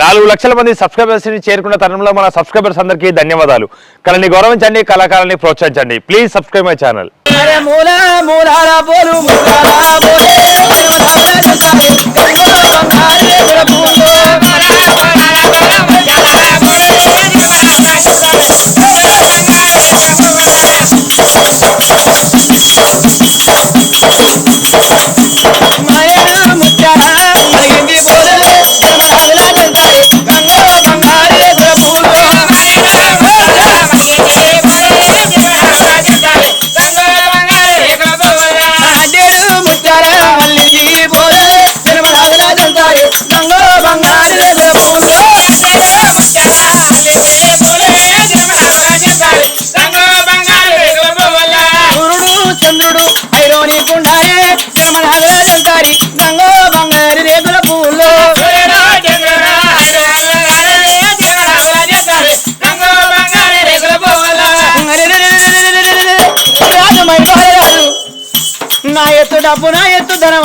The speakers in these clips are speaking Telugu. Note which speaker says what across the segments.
Speaker 1: నాలుగు లక్షల మంది సబ్స్క్రైబర్స్ని చేరుకున్న తరుణంలో మన సబ్స్క్రైబర్స్ అందరికీ ధన్యవాదాలు. కళని గౌరవించండి కళాకారాన్ని ప్రోత్సహించండి. ప్లీజ్ సబ్స్క్రైబ్ మై ఛానల్
Speaker 2: మాయ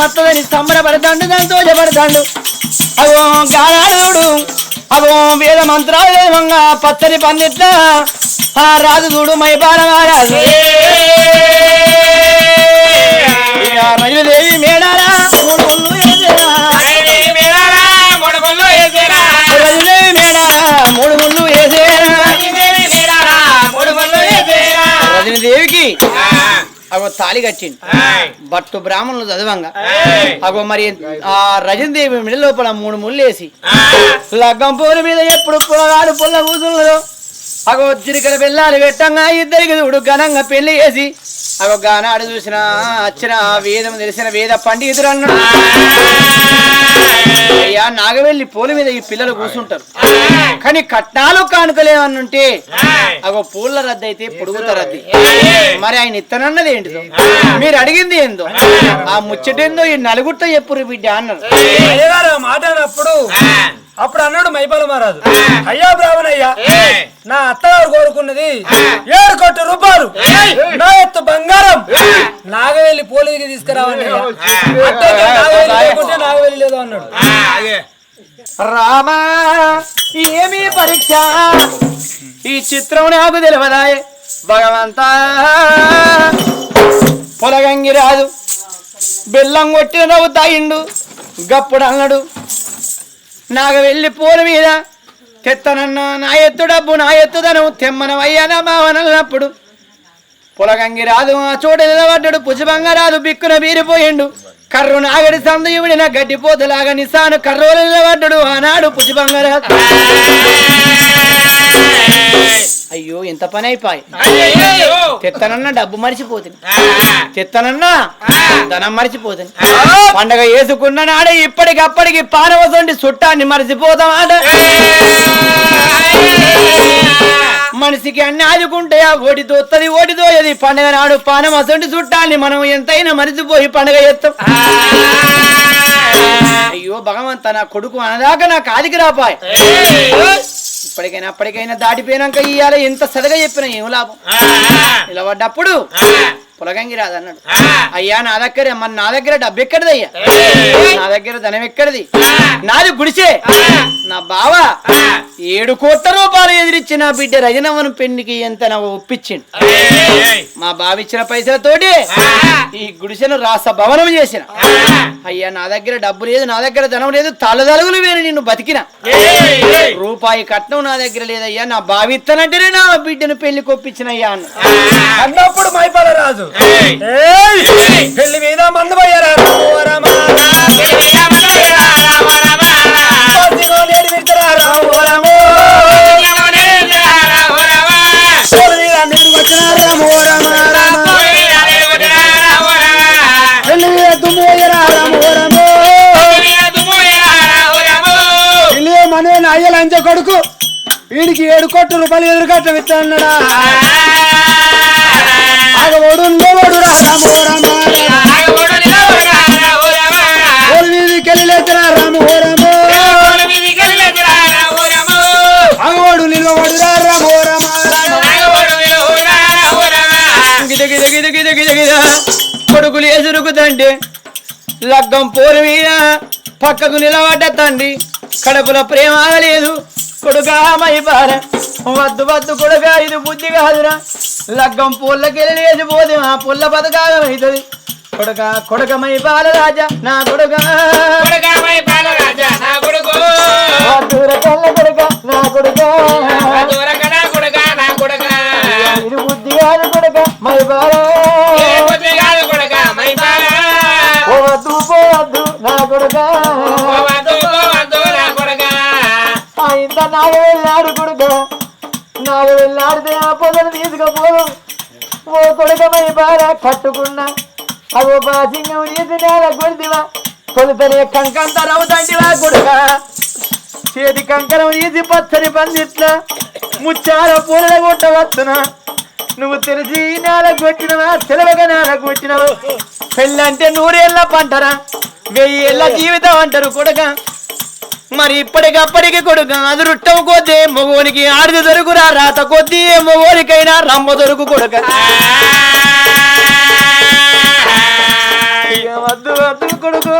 Speaker 2: వస్తుందని సంబరపడతాండు సంతోషపడతాండు అగో గానాడు అగో వేద మంత్రాలు వేదంగా పచ్చని పందిట్ల ఆ రాజు. చూడు ఇక మయుదేవి మేడారా మూడు ముళ్ళు వేసేరా. రజుదేవి మేడారా మూడు ముళ్ళు వేసేరా రజనీదేవికి అగో తాళి కట్టింది బట్టు బ్రాహ్మణులు చదవంగా. అగో మరి ఆ రజనీదేవి మిడి లోపల మూడు ముళ్ళు వేసి. లగ్గం పూల మీద ఎప్పుడు పులగాడు పుల్ల కూతున్నదో అగో చిరికల పిల్లలు పెట్టంగా ఇద్దరికి చూడు ఘనంగా పెళ్ళి చేసి. అగో గానాడు చూసిన వచ్చిన వేదం తెలిసిన వేద పండితుడు అన్నాడు అయ్యా నాగవెల్లి పూల మీద ఈ పిల్లలు కూర్చుంటారు. కానీ కట్నాలు కానుకలేమన్నుంటే అగో పూల రద్దు అయితే పొడుగుత రద్ది. మరి ఆయన ఇత్తనన్నది ఏంటిదో? మీరు అడిగింది ఏందో? ఆ ముచ్చటేందో ఈ నలుగుట్ట చెప్పురు బిడ్డ అన్నారు.
Speaker 3: అయ్యగారు మాట అప్పుడు అన్నాడు మైపాల మహారాజు. అయ్యా బ్రాహ్మణ నా అత్తగారు కోరుకున్నది ఏడు కోట్ల రూపాయలు. నా ఎత్తు బంగారం. అత్తయ్య నాగవెల్లి లేకుంటే నాగవెల్లి లేదు అన్నాడు.
Speaker 2: రామా ఏమి పరీక్ష? ఈ చిత్రం నాకు తెలియదాయే. భగవంతా. పొలగంగి రాదు. బెల్లం కొట్టిన నవ్వు తాగిండు గప్పుడు అన్నాడు నాకు వెళ్ళి పూల మీద తెత్తనన్న నా ఎత్తు డబ్బు నా ఎత్తుదనం తెమ్మనమయ్యాన మావనన్నప్పుడు. పొలగంగి రాదు ఆ చోట నిలబడ్డాడు పుష్పంగా రాదు బిక్కున బీరిపోయిండు. కర్రు నాగడి సందయుడిన గడ్డిపోతులాగా నిసాను కర్రోలు నిలబడ్డాడు ఆనాడు పుష్పంగా రాదు. ఎంత పని అయిపోయి తెత్తనన్న డబ్బు మర్చిపోతుంది. తెత్తనన్న ధనం మర్చిపోతుంది. పండగ వేసుకున్న నాడే ఇప్పటికప్పటికి పానవసండి చుట్టాన్ని మర్చిపోతామాట మనిషికి అన్ని ఆదుకుంటే ఆ ఓటి దోత్తది ఓటి దోయది. పండగ నాడు పానం అసంటి చుట్టాన్ని మనం ఎంతైనా మరిచిపోయి పండగ చేస్తాం. అయ్యో భగవంత నా కొడుకు అనదాకా నా కాదికి రాపాయ్. ఇప్పటికైనా అప్పటికైనా దాటిపోయినాక ఇయ్యాల ఎంత సదగా చెప్పినా ఏం లాభం? నిలబడ్డప్పుడు పొలగంగి రాదన్నాడు. అయ్యా నా దగ్గర మరి నా దగ్గర డబ్బు ఎక్కడిది అయ్యా? నా దగ్గర ధనం ఎక్కడిది? నాది గుడిసే. నా బావ ఏడు కోట్ల రూపాయలు ఎదిరిచ్చి నా బిడ్డ రజనవనం పెళ్ళికి ఎంత నాకు ఒప్పించిండు. మా బావిచ్చిన పైసలతోటి ఈ గుడిసెను రాస భవనం చేసిన. అయ్యా నా దగ్గర డబ్బు లేదు నా దగ్గర ధనం లేదు తలదలుగులు వేరు నిన్ను బతికిన. రూపాయి కట్నం నా దగ్గర లేదయ్యా నా బావిత్తనంటేనే నా బిడ్డను పెళ్ళి కొప్పించిన అయ్యా అన్న
Speaker 3: అన్నప్పుడు మైపాల రాజు! పెళ్ళి మీద మందు పోయారా నేడు విడతరా రాము రాము తోలు మీద నీరు వచ్చిన రాము రామ రామ పెళ్ళి మీద దుమ్ము పోయారా రాము రాము పెళ్ళి మనే అయ్య లంచ కొడుకు వీడికి ఏడు కోట్ల రూపాయలు ఎదురుకట్ట విత్తన్నాడా ఆగబోడు నిలబడు రా రాము రామ తోలు మీదకి వెళ్ళి లేచరా రాము
Speaker 2: గిద గిద గిద గిద గిద గిద కొడుకులు ఎదురుకుతంటే లగ్గం పోరు మీద పక్కకు నిలబడ్డ తండ్రి. కడుపులో ప్రేమ లేదు. కొడుకా మైపార వద్దు వద్దు కొడుక ఇది బుద్ధి కాదురా. లగ్గం పుల్లకెళ్ళి పోతే ఆ పుల్ల బతకాగమవుతుంది కొడుక కొడుక మైపాల రాజా నా కొడుక.
Speaker 4: కొడుకమై బాలరాజా నా కొడుకు.
Speaker 2: వద్దుర కళ్ళ కొడుక నా కొడుక.
Speaker 4: దూరకడ కొడుక నా కొడుక.
Speaker 2: ఇది బుద్ధి కాదు కొడుక మైపాల
Speaker 4: ఏ బుద్ధి కాదు కొడుక మై బాల.
Speaker 2: వద్దు పోవద్దు నా కొడుక.
Speaker 4: పోవద్దు పోవద్దు నా కొడుక.
Speaker 2: ఆ ఇంత నాకు వెళ్ళాడు కొడుక. నాకు వెళ్ళాడితే ఆ పొదలు తీసుకపోదు ఓ కొడుకమై బార కట్టుకున్నా. అవో బాసింగం తీసి నేల కొడిదివా కొలుతలే కంకంత రవుతంటివా కొడుక. చేతి కంకరం తీసి పచ్చని పందిట్లా. ముచ్చాల పూల కొట్టవచ్చునా నువ్వు తెలిసి నేల కొట్టినవా తెలవక నేల కొట్టినవు. పెళ్ళంటే నూరేళ్ళ పంటరా. వెయ్యేళ్ళ జీవితం అంటారు కొడుక. మరి ఇప్పటికప్పటికి కొడుక అది రుట్టం కొద్దీ మగోనికి ఆడిది దొరుకురా రాత కొద్దీ మగోనికైనా రమ్మ దొరుకు కొడుక. వద్దు వద్దు కొడుకు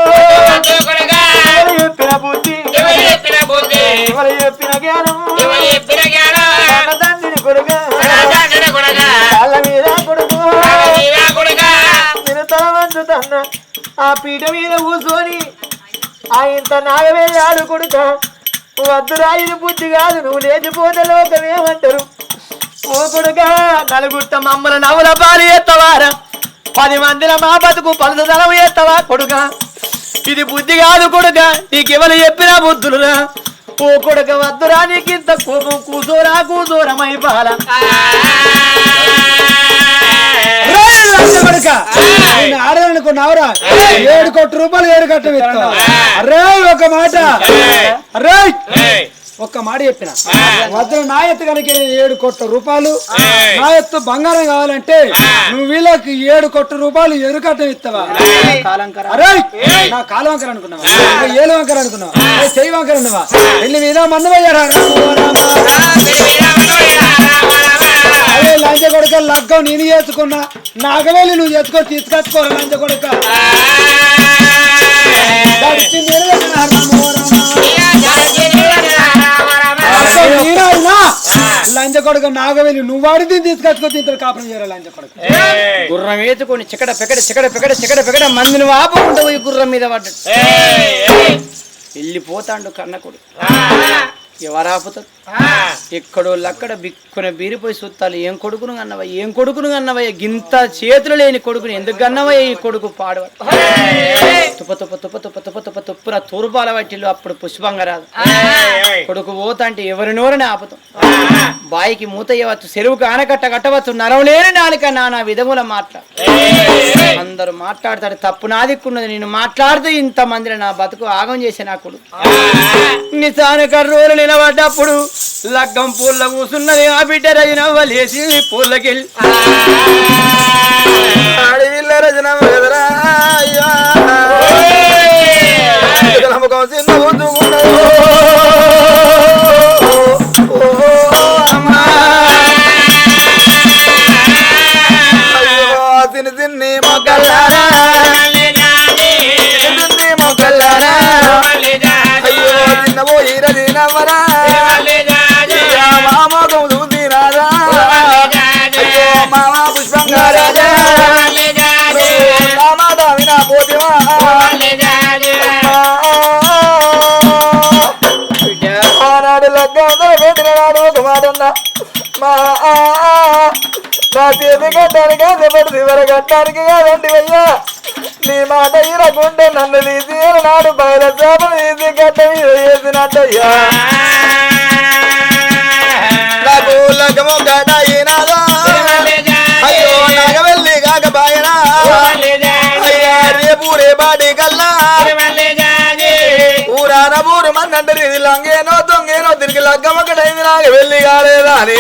Speaker 4: వద్దు కొడుక.
Speaker 2: ఎవరు చెప్పిన బుద్ధి?
Speaker 4: ఎవరు చెప్పిన బుద్ధి?
Speaker 2: ఎవరు చెప్పిన జ్ఞానం?
Speaker 4: ఎవరు చెప్పిన జ్ఞానం?
Speaker 2: కన్న తండ్రిని కొడుక.
Speaker 4: రాజాండ్ర కొడుక.
Speaker 2: కాళ్ళ మీద కొడుకు.
Speaker 4: నీవా కొడుక.
Speaker 2: నేను తల వంచుతన్న. ఆ పీట మీద కూర్చొని ఆ ఇంత నాగవేయాడు కొడుక? వద్దు రాయిని బుద్ధి కాదు నువ్వు లేచిపోతే లోకమేమంటారు ఓ కొడుక నలుగుట్ట మమ్మల నవ్వుల పాలు ఎత్తవారా? పది మందిల మా బతుకు పలుదనం ఎత్తవా కొడుక? ఇది బుద్ధి కాదు కొడుక నీకెవరు చెప్పినా బుద్ధులురా? ఓ కొడుక వద్దురా నీకింత కోపం కూసోరా కూసోరమై
Speaker 3: ఆడదనుకున్నావురా ఏడు కోట్ల రూపాయలు ఏడు కట్ట ఇస్తావు అరే ఒక మాట. అరే ఒక్క మాట చెప్పిన. వద్దు నా ఎత్తు కనుక ఏడు కోట్ల రూపాయలు నా ఎత్తు బంగారం కావాలంటే నువ్వు వీళ్ళకి ఏడు కోట్ల రూపాయలు ఎరుకట్టం ఇస్తావా? అరే నా కాలు వంకర అనుకున్నావా? ఏలు వంకర అనుకున్నావా? చెయ్యి వంకర ఉన్నావా వెళ్ళి మీద మన్నమయ్యారా అరే లంచ కొడుక లగ్గం నేను చేసుకున్నా. నాగవేలి నువ్వు చేసుకొని తీసుకొచ్చుకోరా లంచ కొడుక లంచ కొడుక నాగవేలి నువ్వు వాడితే తీసుకొచ్చుకొని తింటారు కాపురం చేయరా లంచ కొడుక
Speaker 2: గుర్రం వేసుకొని చికడ పెకడ చికడ పెకడ చికడ పెకడ మందిని వాపుకుంటూ పోయి గుర్రం మీద పడ్డాడు. వెళ్ళిపోతాండు కన్నకుడు. ఎవరు ఆపుతారు ఎక్కడో లక్కడ బిక్కున బీరిపోయి సుత్తాలు ఏం కొడుకును అన్నవా ఏం కొడుకును అన్నవయ్య గింత చేతులు లేని కొడుకుని ఎందుకు అన్నవయ్య ఈ కొడుకు పాడవ? తుప్ప తుప్ప తుప్ప తుప్ప తుప్ప తుప్ప తుప్పున తూర్పాల వట్టిల్లు అప్పుడు పుష్పంగా రాదు కొడుకు పోతాంటే ఎవరినోరని ఆపుతాం? బాయికి మూతయ్యవచ్చు చెరువుకు ఆనకట్ట కట్టవచ్చు నరవలేని నాలుక నానా విధముల మాట్లా అందరూ మాట్లాడతారు తప్పు నాదిక్కున్నది నేను మాట్లాడుతూ ఇంత మందిని నా బతుకు ఆగం చేసే నా కొడుకు. నిజాన కర్రోలు నిలబడ్డప్పుడు లగ్గం పూల కూసున్నది ఆ బిడ్డ రజనవ్వ లేచి పూలకెళ్ళి.
Speaker 5: ఆడవిల్ల రచన కదరా అయ్యా. నమ్మకం చిన్న తిని తిన్ని అయ్యో తిన్నబోయి రజనవ్వరా లగ్గంతో పెట్టిన నాడు మా నా చేతి కట్టడానికి ఆశపడి వర కట్టడానికి కాదండి అయ్యా నీ మాట ఇరకుంటే నన్ను తీసి నాడు బయట చేపలు తీసి మీద వేసినట్టయ్యా నాకు ఈనాదా అయ్యో నాగవెల్లి కాకబాయనా అయ్యా రేపు కల్లా ఊరాన ఊరు మందంటారు ఇది లంగేనో దొంగేనో తిరిగి లగ్గం ఒకటైంది నాకు వెళ్ళి కాలేదా అని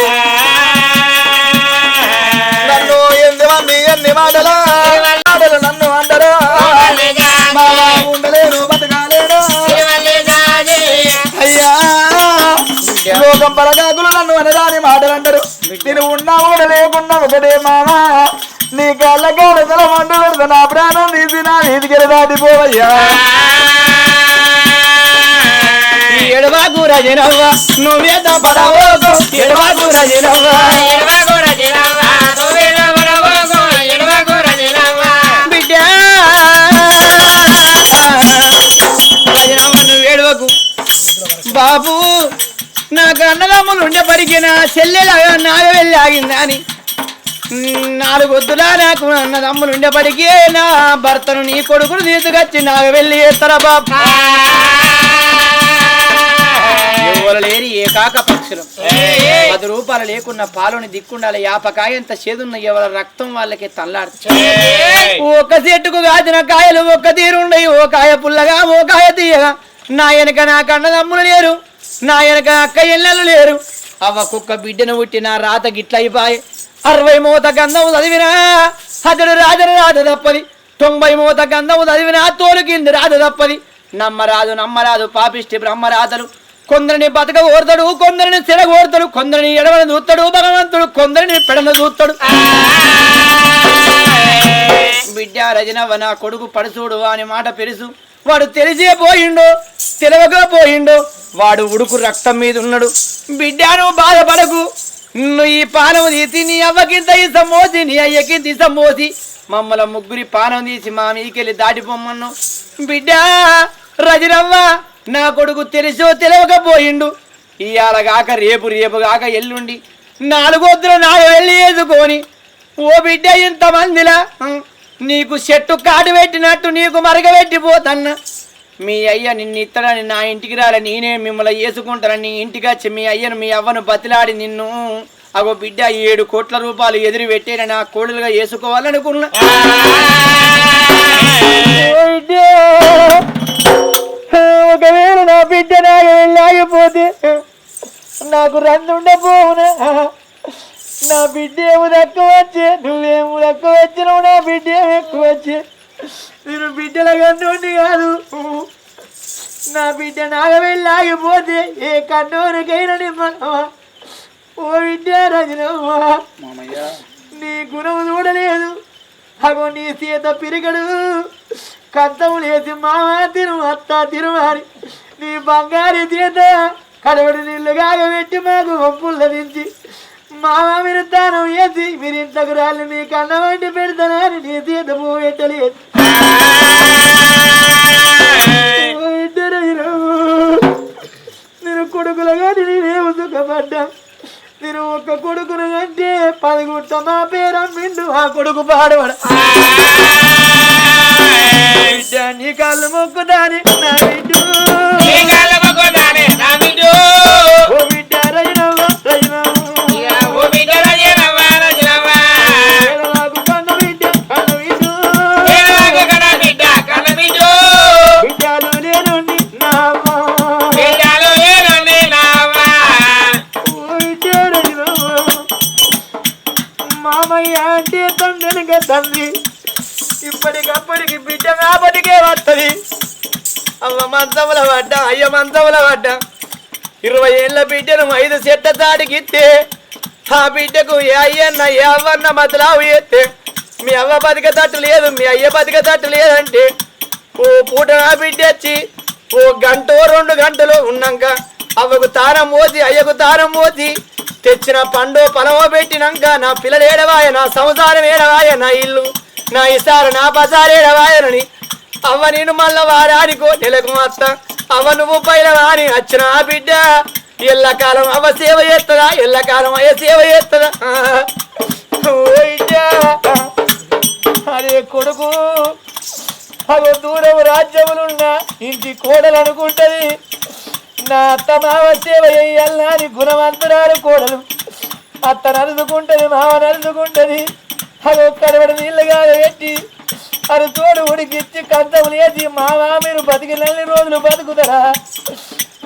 Speaker 5: నన్ను ఎన్ని మంది ఎన్ని మాటలా మాటలు నన్ను అంటారు? మావా ఉండలేను బతకాలేను. అయ్యా లోకం పరగాకులు నన్ను అనదాని మాటలు అంటారు. నేను ఉన్నా లేకున్నా ఒకటే మామా. నీ కళ్ళ కాడ మంటూ పెడతా నా ప్రాణం తీసి నా నీతికి దాటిపోవయ్యా.
Speaker 2: ఎడవాకు రజనవ్వ నువ్వేత పడవోకు ఎడవాకు రజనవ్వ
Speaker 4: ఎడవగూడ జిలవ్వ, నువ్వేదో గొడవకు, ఎడవగూడ జిలవ్వ.
Speaker 2: బిడ్డ! రజనవ్వ నువ్వు ఏడవకు. బాబు నాకు అన్నదమ్ములు ఉండేపడికి నా చెల్లెలాగా నాగ వెళ్ళి ఆగిందా అని. నాలుగు వద్దులా నాకు అన్నదమ్ములు ఉండేపడికి నా భర్తను నీ కొడుకును తీసుకొచ్చి నాగ వెళ్ళి ఎత్తరా బాబు? ఎవరు లేని ఏకాక పక్షులు. పది రూపాయలు లేకున్న పాలుని దిక్కుండాలి. యాపకాయ ఎంత చేదున్న ఎవరి రక్తం వాళ్ళకి తల్లాడుతుంది. ఒక్క చెట్టుకు కాచిన కాయలు ఒక్క తీరుండయి. ఓ కాయ పుల్లగా ఓ కాయ తీయగా. నా వెనక నా కన్నదమ్ములు లేరు. నా వెనక అక్క ఎల్లెలు లేరు. అవ్వ కుక్క బిడ్డను పుట్టి నా రాత గిట్లయిపాయి అరవై మూత గంధము చదివినా అతడు రాజను రాత తప్పది. తొంభై మూత గంధము చదివినా తోలు కింది రాత తప్పది. నమ్మరాదు నమ్మరాదు పాపిష్టి బ్రహ్మరాతలు కొందరిని బతక ఓర్తాడు కొందరిని చెడ ఓర్తాడు కొందరిని ఎడవన చూస్తాడు భగవంతుడు కొందరిని పెడన చూస్తాడు బిడ్డ రజనవ నా కొడుకు పడుచూడు అని మాట పెరుసు. వాడు తెలిసే పోయిండు తెలవగా పోయిండు. వాడు ఉడుకు రక్తం మీద ఉన్నాడు బిడ్డాను నువ్వు బాధపడకు. నువ్వు ఈ పానం తీసి నీ అవ్వకింత ఈ మోసి నీ అయ్యకింత ఇసం మమ్మల ముగ్గురి పానం తీసి మా మీకెళ్ళి దాటిపోమ్మను బిడ్డా రజనవ్వ నా కొడుకు తెలిసో తెలవకపోయిండు. ఇవాళ కాక రేపు రేపు కాక ఎల్లుండి. నాలుగొద్దులు నాలుగు వెళ్ళి వేసుకొని ఓ బిడ్డ ఇంతమందిలా నీకు చెట్టు కాటు పెట్టినట్టు నీకు మరగబెట్టిపోతన్నా మీ అయ్య నిన్ను ఇత్తడని నా ఇంటికి రాలే నేనే మిమ్మల్ని వేసుకుంటానని నీ ఇంటికి వచ్చి మీ అయ్యను మీ అవ్వను బతిలాడి నిన్ను అగో బిడ్డ ఏడు కోట్ల రూపాయలు ఎదురు పెట్టేనని నా కోడలుగా వేసుకోవాలనుకున్నా ఒకవేళ నా బిడ్డ నాకు వెళ్ళాగిపోతే నాకు రంది ఉండబోవునా? నా బిడ్డ ఏమో తక్కువ వచ్చే నువ్వేమో తక్కువ వచ్చినావు నా బిడ్డ ఏమో ఎక్కువ వచ్చే. నేను బిడ్డల కన్నుండి కాదు. నా బిడ్డ నాగవెళ్ళి ఆగిపోతే ఏ కన్నోనికైనా నిమ్మనమా ఓ రజనమ్మా నీ గుణం చూడలేదు. అగో నీ సీత పిరిగడు. కంతము లేసి మామ తిరు అత్త తిరువారి నీ బంగారు సీత కడవడి నీళ్ళు కాగబెట్టి మాకు ఒప్పుల నుంచి మామ మీరు తానం వేసి మీరు ఇంతకు రాళ్ళు నీ కన్న వంటి పెడతానని నీ సీత ఇద్దరు నేను కొడుకులుగా నేనేమో సుఖపడ్డా. నేను ఒక్క కొడుకును అంటే పదకొట్ట మా పేరు అమ్మిండు. ఆ కొడుకు పాడవడ. నీ కాళ్ళు మొక్కుదాని నా బిడ్డు. కాబట్టికే వస్తుంది అవ్వ మంచముల పడ్డ అయ్య మంచముల పడ్డ. ఇరవై ఏళ్ళ బిడ్డను ఐదు చెట్ల తాడికిస్తే ఆ బిడ్డకు ఏ అయ్యన్న ఏ అవ్వన్న మతలావు చేస్తే మీ అవ్వ బతిక తట్టు లేదు మీ అయ్య బతిక తట్టు లేదంటే ఓ పూట నా బిడ్డ వచ్చి ఓ గంట రెండు గంటలు ఉన్నాక అవ్వకు తారం మోసి అయ్యకు తారం మోసి తెచ్చిన పండు పొలమో పెట్టినాక నా పిల్లలు ఏడవాయ నా సంసారం ఏడవాయ నా ఇల్లు నా ఇసారు నా బజారు ఏడవాయనని అవ్వ నేను మళ్ళా వారాని కోటెలకు అత్త. అవ్వ నువ్వు పైన వాని వచ్చిన ఆ బిడ్డ. ఎల్లకాలం అవ్వ సేవ చేస్తుందా ఎల్లకాలం అయ్య సేవ చేస్తుందా అరే కొడుకు అగో దూరం రాజ్యములున్నా ఇంటి కోడలు అనుకుంటది నా అత్త మావ సేవ చెయ్యాలని అని గుణవంతురాలు కోడలు. అత్త నలుదుకుంటది మావ నలుదుకుంటది అది ఒక్కడబడి నీళ్ళగా పెట్టి అది తోడు ఉడికిచ్చి కంచం లేచి మావా మీరు బతికినన్ని రోజులు బతుకుతారా?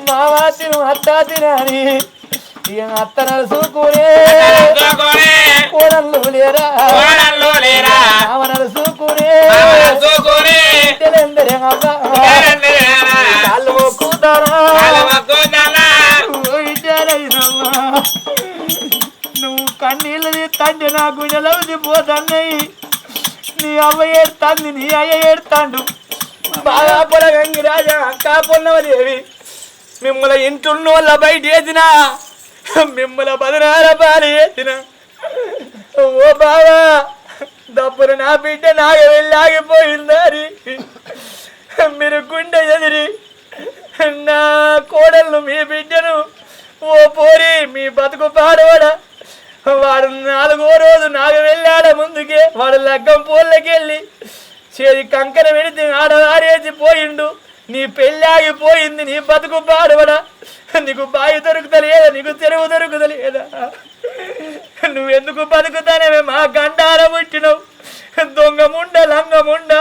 Speaker 2: మావా తిను అత్త తినని ఇక అత్త నలుసుకునే
Speaker 4: చూకోనే,
Speaker 2: కోడళ్ళు లేరా?
Speaker 4: చూకోనే,
Speaker 2: అవ్వ. కాళ్ళు మొక్కుతారా. నువ్వు కన్నీళ్ళు తీస్తాంటే నా గుండెలవుది పోతున్నాయి నీ అవ్వ ఏడుతాంది నీ అయ్య ఏడుతాండు. బాగా పొలగంగి రాజా అక్కా పొన్నవదేవి మిమ్మల ఇంట్లో వాళ్ళ బయట వేసిన మిమ్మల పదినార పాలు వేసిన ఓ బావా దప్పులు నా బిడ్డ నాగ వెళ్ళి మీరు గుండె ఎదిరి నా కోడళ్ళు మీ బిడ్డను ఓ పోరి మీ బతుకు పాడవాడ? వాడు నాలుగో రోజు నాకు వెళ్ళాడ ముందుకే వాడు లగ్గం పూలకెళ్ళి చేది కంకర పెడితే ఆడ ఆరేసి పోయిండు. నీ పెళ్ళి ఆగిపోయింది నీ బతుకు పాడవడా? నీకు బావి దొరుకుతలేదా? నీకు తెరువు దొరుకుతలేదా? నువ్వెందుకు బతుకుతానేమే? మా గండార పుట్టినవు. దొంగ ముండ లంగ ముండ.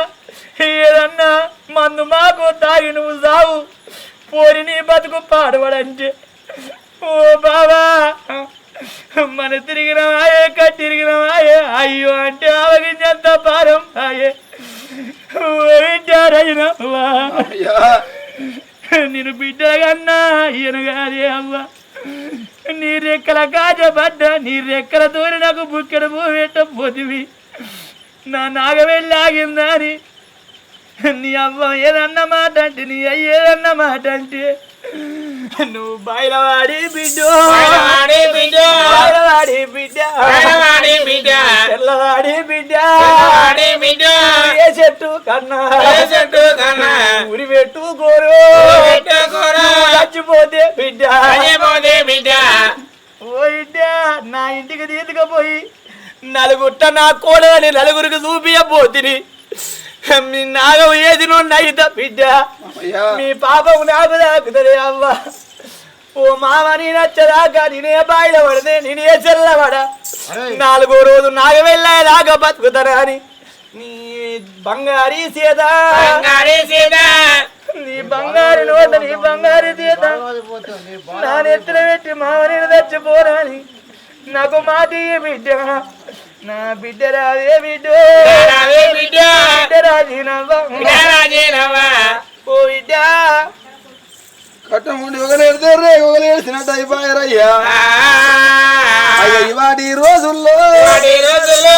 Speaker 2: ఏదన్నా మందు మాకు తాగి నువ్వు సావు. పోరి నీ బతుకు పాడవడంటే. ఓ బావా! మన తిరిగిన ఆయే కట్టిరిగిన ఆయే. అయ్యో అంటే ఆవగించేంత పారం ఆయే. వింటారైనా నేను బిడ్డగన్నా ఈయన కాదే అవ్వ. నీ రెక్కల కాజపడ్డ నీ రెక్కల తోని నాకు బుక్కెడు పోవేట పోతివి నా నాగవెళ్ళి ఆగిందా అని. నీ అవ్వ ఏదన్న మాట అంటే నీ అయ్య ఏదన్న మాట అంటే. నువ్వు బయలవాడి బిడ్డ
Speaker 4: బయలవాడి బిడ్డ.
Speaker 2: బయలవాడి బిడ్డ
Speaker 4: బయలవాడి బిడ్డ.
Speaker 2: తెల్లవాడి బిడ్డ
Speaker 4: బయలవాడి బిడ్డ.
Speaker 2: ఏ చెట్టు కన్నా
Speaker 4: ఏ చెట్టు కన్నా.
Speaker 2: ఉరి పెట్టు కోరు
Speaker 4: పెట్టుకోరా.
Speaker 2: చచ్చిపోతే బిడ్డ
Speaker 4: అయ్యబోదే బిడ్డ
Speaker 2: ఓ బిడ్డ నా ఇంటికి తీసుకుపోయి నలుగుట్ట నా కోడని నలుగురికి చూపియబోతిని మీ నాగం ఏది నైత బిడ్డ. మీ పాపం నాకు దాకుతుంది ఓ మామ నీ నచ్చదాకా నేనే బాయిల పడితే నేనే చెల్లబడ నాలుగో రోజు నాగ వెళ్ళేదాకా బతుకుతారా అని. నీ బంగారీ సీత.
Speaker 4: బంగారి సీత.
Speaker 2: నీ బంగారు నోట నీ బంగారు సీత. నా నెత్తిన పెట్టి మామని తెచ్చిపోరాని నాకు మాట బిడ్డ? నా బిడ్డ రాదే బిడ్డ.
Speaker 4: బిడ్డ.
Speaker 2: రాజీనవ్వ ఓ బిడ్డ.
Speaker 5: కట్టముండి ఒకలేడితే రే ఒకలేడిసినట్టు అయిపోయారయ్యా. అయ్యా ఇవాటి రోజుల్లో
Speaker 4: రోజుల్లో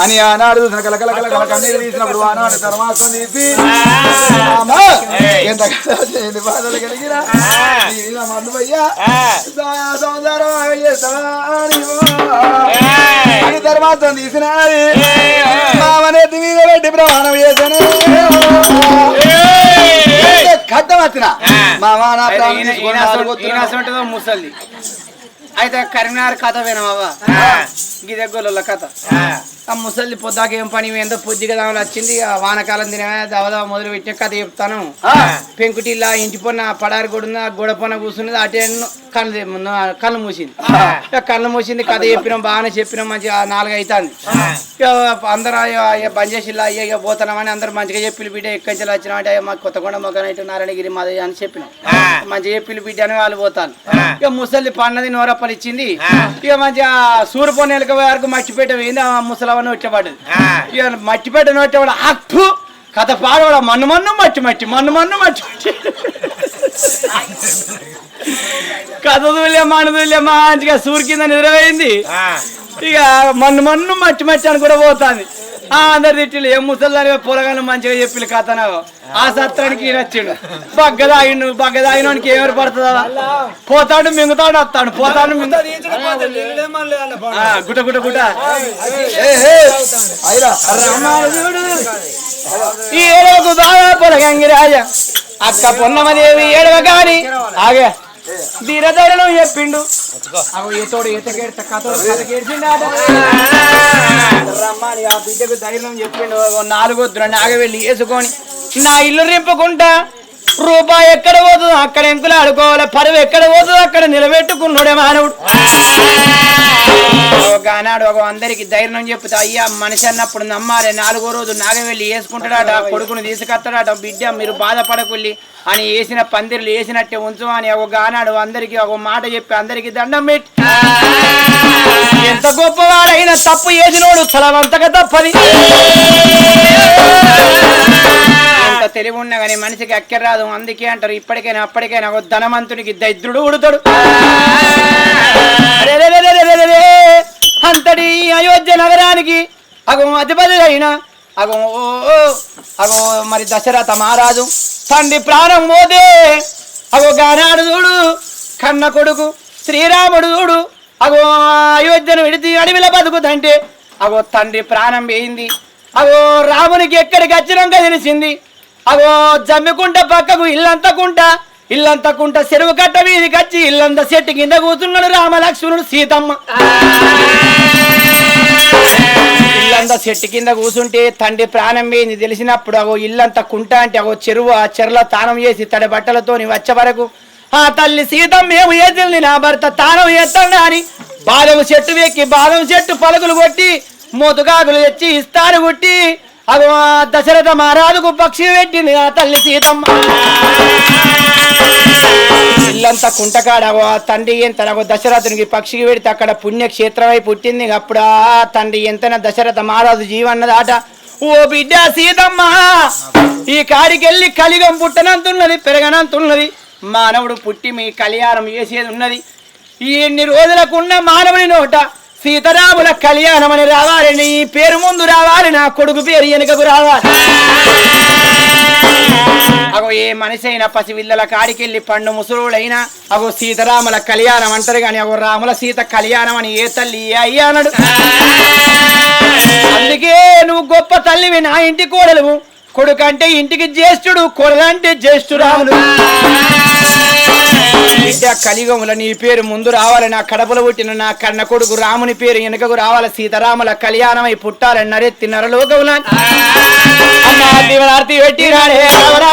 Speaker 5: అని ఆనాడు చూసిన కల కల కల కల కన్నీరు తీసినప్పుడు ఆనాడు తర్వాతం తీసి ఎంత ఎన్ని బాధలు కలిగినా. నీ మీద మందు పోయ్యా. సంసారం ఆమె చేస్తావా అని ఓ. ఈ తర్వాత తీసినది. మామనెత్తి మీద పెట్టి ప్రమాణం చేశాను. కట్టం వచ్చిన నా ప్రాణం తీసుకొని
Speaker 2: అసలుంటుందో ముసల్ది. అయితే కరీంనగర్ కథ వినవా గిదెగ్గోళ్ళ కథ. ఆ. ముసల్ది పొద్దాక ఏం పని ఏందో పొద్దుగా దాని వచ్చింది వానకాలం దినమే దవదవ మొదలు పెట్టిన కథ చెప్తాను. పెంకుటిల్లా ఇంటి పొన్న పడారి గోడ ఉంది, ఆ గోడ పొన్న కూర్చున్నది అటే కళ్ళు కళ్ళు మూసింది. కళ్ళు మూసింది కథ చెప్పినాం బాగానే చెప్పినాం మంచిగా నాలుగు అవుతుంది అందరూ బంద్ చేసి ఇలా అయ్యా పోతున్నామని అందరూ మంచిగా చెప్పిలు బిడ్డ ఎక్కడి నుంచి వచ్చినా అంటే మా కొత్తగొండ మొగ్గనైతే నారాయణగిరి మాది అని చెప్పినాం. మంచిగా చెప్పిలు బిడ్డ అని వాళ్ళు పోతాను ఇక ముసలి పన్నది నోరప్పలు ఇచ్చింది. ఇక మంచిగా సూర్యపొన్న ఎలక వరకు మట్టిపేట పోయింది ఆ ముసలవన్న వచ్చేవాడు ఇక మట్టిపేట నోటేవాడు అప్పు కథ పాడవాడు మన్ను మన్ను మట్టి మట్టి మన్ను మన్ను మట్టి మట్టి. కథ దూలే మన దూలే మంచిగా సూర్ కింద నిద్రపోయింది. ఇక మన్ను మన్ను మట్టి మట్టి అని కూడా పోతాంది. అందరు తిట్టిలు ఏం ముసలి పొలగాను మంచిగా చెప్పిలు కథను. ఆ సత్రానికి ఈయన వచ్చిండు. బగ్గ తాగిండు బగ్గ తాగినోనికి ఏమరి పడుతుందా పోతాడు మింగుతాడు వస్తాడు. పోతాడు గుట గుట గుట. ఈ ఏడవకు బాగా పొలగంగి రాజా అక్క పొన్నమదేవి ఏడవ గాని ఆగే. దీరధరణం చెప్పిండు ఈతోడు రమ్మని ఆ బిడ్డకు ధైర్యం చెప్పిండు. నాలుగో నాగ వెళ్ళి వేసుకొని నా ఇల్లు రింపుకుంటా. రూపాయి ఎక్కడ పోతుందో అక్కడ ఎంకులు ఆడుకోవాలి? పరువు ఎక్కడ పోతుందో అక్కడ నిలబెట్టుకున్నాడే మానవుడు. ఒక ఆనాడు ఒక అందరికి ధైర్యం చెప్తా అయ్యా మనిషి అన్నప్పుడు నమ్మాలి. నాలుగో రోజు నాగవెళ్ళి వేసుకుంటాడట కొడుకుని తీసుకొస్తాడట బిడ్డ మీరు బాధపడకుల్లి అని వేసిన పందిర్లు వేసినట్టే ఉంచు అని ఒక ఆనాడు అందరికి ఒక మాట చెప్పి అందరికి దండం పెట్టి. ఎంత గొప్పవాడైనా తప్పు చేసినోడు తలవంతగా తప్పది. ఎంత తెలివి ఉన్నా కానీ మనిషికి అక్కర రాదు అందుకే అంటారు ఇప్పటికైనా అప్పటికైనా ఒక ధనవంతునికి దరిద్రుడు ఉడుతాడు. అంతటి అయోధ్య నగరానికి అగో అధిపతి అయిన అగో అగో మరి దశరథ మహారాజు తండ్రి ప్రాణం మోదే. అగో గానాడు చూడు కన్న కొడుకు శ్రీరాముడు చూడు అగో అయోధ్యను విడిచి అడవిలో బతుకుతంటే అగో తండ్రి ప్రాణం వేయింది. అగో రామునికి ఎక్కడికి వచ్చినాక తెలిసింది? అగో జమ్మికుంట పక్కకు ఇల్లంతకుంట. ఇల్లంతకుంట చెరువు కట్ట మీదకి వచ్చి ఇల్లంత చెట్టు కింద కూర్చున్నాడు రామలక్ష్మణుడు సీతమ్మ. ఇల్లంతా చెట్టు కింద కూర్చుంటే తండ్రి ప్రాణం వేయింది తెలిసినప్పుడు అగో ఇల్లంతా కుంట అంటే అగో చెరువు ఆ చెరలో తానం చేసి తడి బట్టలతోని వచ్చే వరకు ఆ తల్లి సీతం మేము ఏదిల్ని నా భర్త తానం చేస్తాడు అని బాదం చెట్టు వెక్కి బాదం చెట్టు పలుకులు కొట్టి మోతుగాకులు తెచ్చి ఇస్తారు గుట్టి. అగో దశరథ మహారాజుకు పక్షి పెట్టింది ఆ తల్లి సీతమ్మ. ఇల్లంతా కుంటకాడవో తండ్రి ఎంతనగో దశరథునికి పక్షికి పెడితే అక్కడ పుణ్యక్షేత్రమై పుట్టింది. అప్పుడు ఆ తండ్రి ఎంతన దశరథ మహారాజు జీవన్నదాట. ఓ బిడ్డ సీతమ్మ ఈ కాడికెళ్ళి కలిగం పుట్టనంతున్నది పెరగనంతున్నది. మానవుడు పుట్టి మీ కళ్యాణం చేసేది ఉన్నది. ఈ ఎన్ని రోజులకున్న మానవుని నోట సీతారాముల కళ్యాణం అని రావాలని పేరు ముందు రావాలి నా కొడుకు పేరు వెనుకకు రావాలి. అగో ఏ మనిషి అయినా పసివిల్లల కాడికెళ్ళి పండు ముసురుడైనా అగో సీతారాముల కళ్యాణం అంటారు కానీ అగో రాముల సీత కళ్యాణం అని ఏ తల్లి ఏ అయ్యా అన్నాడు అందుకే నువ్వు గొప్ప తల్లివి నా ఇంటి కోడలు కొడుకంటే ఇంటికి జ్యేష్ఠుడు కొడలంటే జ్యేష్ఠురాములు. బిడ్డ కలిగముల నీ పేరు ముందు రావాలి. నా కడపలో పుట్టిన నా కన్న కొడుకు రాముని పేరు వెనుకకు రావాలి. సీతారాముల కళ్యాణమై పుట్టాలని నరెత్తి నరలోకముల పెట్టి రాడే రావరా.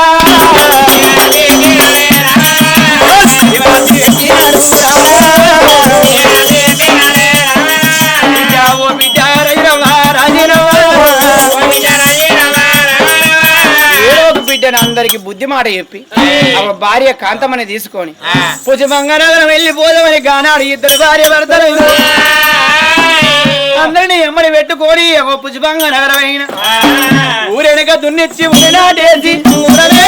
Speaker 2: అందరికి బుద్ధి మాట చెప్పి ఒక భార్య కాంతమని తీసుకొని పుజమంగనగరం వెళ్ళి పోదామని గానాడు ఇద్దరు భార్య భర్తలు అందరినీ ఎమ్మడి పెట్టుకొని ఒక పుజభంగ నగరం అయిన ఊరెనక దున్నిచ్చి ఊరినాటేసి ఊరలే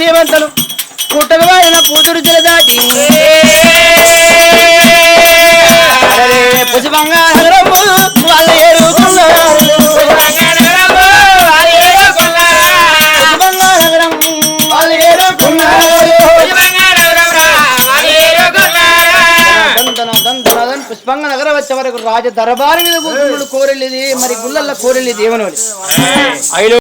Speaker 2: విజయవంతులు పుట్టక వాడిన కూతురు జలదాటి పుష్పంగారము వాళ్ళు పుష్పంగ నగరం వచ్చే వరకు రాజ దర్బారు మీద కోరెళ్ళిది మరి గుళ్ళల్లో కోరెళ్ళిది ఏమనోడి